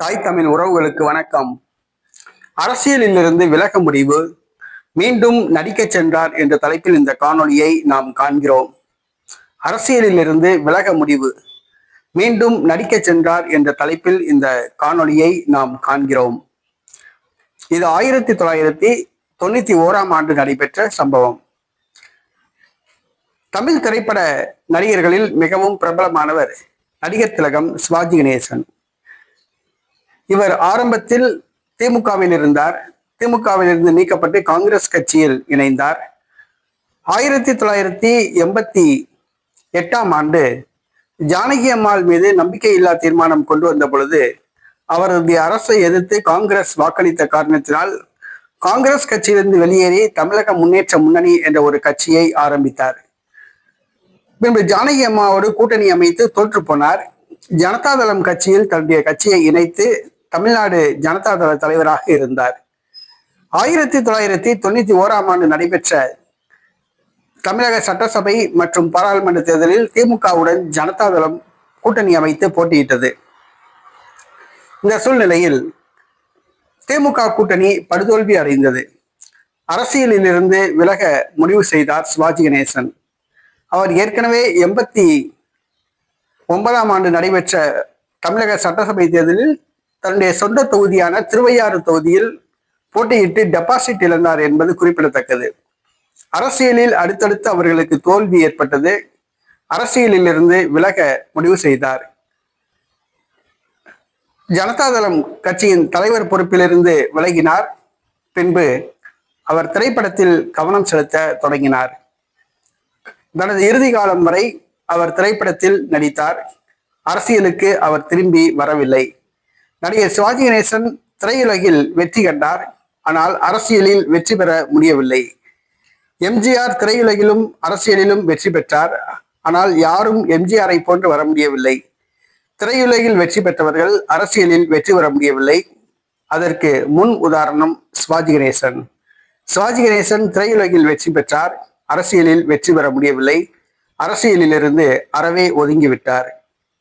தாய் தமிழ் உறவுகளுக்கு வணக்கம். அரசியலிலிருந்து விலக முடிவு மீண்டும் நடிக்கச் சென்றார் என்ற தலைப்பில் இந்த காணொளியை நாம் காண்கிறோம். அரசியலிலிருந்து விலக முடிவு மீண்டும் நடிக்கச் சென்றார் என்ற தலைப்பில் இந்த காணொளியை நாம் காண்கிறோம். இது ஆயிரத்தி தொள்ளாயிரத்தி தொண்ணூத்தி ஓராம் ஆண்டு நடைபெற்ற சம்பவம். தமிழ் திரைப்பட நடிகர்களில் மிகவும் பிரபலமானவர் நடிகர் திலகம் சிவாஜி கணேசன். இவர் ஆரம்பத்தில் திமுகவில் இருந்தார். திமுகவில் இருந்து நீக்கப்பட்டு காங்கிரஸ் கட்சியில் இணைந்தார். ஆயிரத்தி தொள்ளாயிரத்தி எண்பத்தி எட்டாம் ஆண்டு ஜானகி அம்மாள் மீது நம்பிக்கையில்லா தீர்மானம் கொண்டு வந்த பொழுது அவரது அரசை எதிர்த்து காங்கிரஸ் வாக்களித்த காரணத்தினால் காங்கிரஸ் கட்சியிலிருந்து வெளியேறி தமிழக முன்னேற்ற முன்னணி என்ற ஒரு கட்சியை ஆரம்பித்தார். பின்பு ஜானகி அம்மாவோடு கூட்டணி அமைத்து தோற்று போனார். ஜனதாதளம் கட்சியில் தன்னுடைய கட்சியை இணைத்து தமிழ்நாடு ஜனதாதள தலைவராக இருந்தார். ஆயிரத்தி தொள்ளாயிரத்தி தொண்ணூத்தி ஓராம் ஆண்டு நடைபெற்ற தமிழக சட்டசபை மற்றும் பாராளுமன்ற தேர்தலில் திமுகவுடன் ஜனதாதளம் கூட்டணி அமைத்து போட்டியிட்டது. இந்த சூழ்நிலையில் திமுக கூட்டணி படுதோல்வி அடைந்தது. அரசியலிலிருந்து விலக முடிவு செய்தார் சிவாஜி கணேசன். அவர் ஏற்கனவே எண்பத்தி ஒன்பதாம் ஆண்டு நடைபெற்ற தமிழக சட்டசபை தேர்தலில் தன்னுடைய சொந்த தொகுதியான திருவையாறு தொகுதியில் போட்டியிட்டு டெபாசிட் இழந்தார் என்பது குறிப்பிடத்தக்கது. அரசியலில் அடுத்தடுத்து அவர்களுக்கு தோல்வி ஏற்பட்டது. அரசியலிலிருந்து விலக முடிவு செய்தார். ஜனதாதளம் கட்சியின் தலைவர் பொறுப்பிலிருந்து விலகினார். பின்பு அவர் திரைப்படத்தில் கவனம் செலுத்த தொடங்கினார். தனது இறுதி காலம் வரை அவர் திரைப்படத்தில் நடித்தார். அரசியலுக்கு அவர் திரும்பி வரவில்லை. நடிகர் சிவாஜி கணேசன் திரையுலகில் வெற்றி கண்டார். ஆனால் அரசியலில் வெற்றி பெற முடியவில்லை. எம்ஜிஆர் திரையுலகிலும் அரசியலிலும் வெற்றி பெற்றார். ஆனால் யாரும் எம்ஜிஆரை போன்று வர முடியவில்லை. திரையுலகில் வெற்றி பெற்றவர்கள் அரசியலில் வெற்றி பெற முடியவில்லை. அதற்கு முன் உதாரணம் சிவாஜி கணேசன். சிவாஜி கணேசன் திரையுலகில் வெற்றி பெற்றார். அரசியலில் வெற்றி பெற முடியவில்லை. அரசியலிலிருந்து அறவே ஒதுங்கிவிட்டார்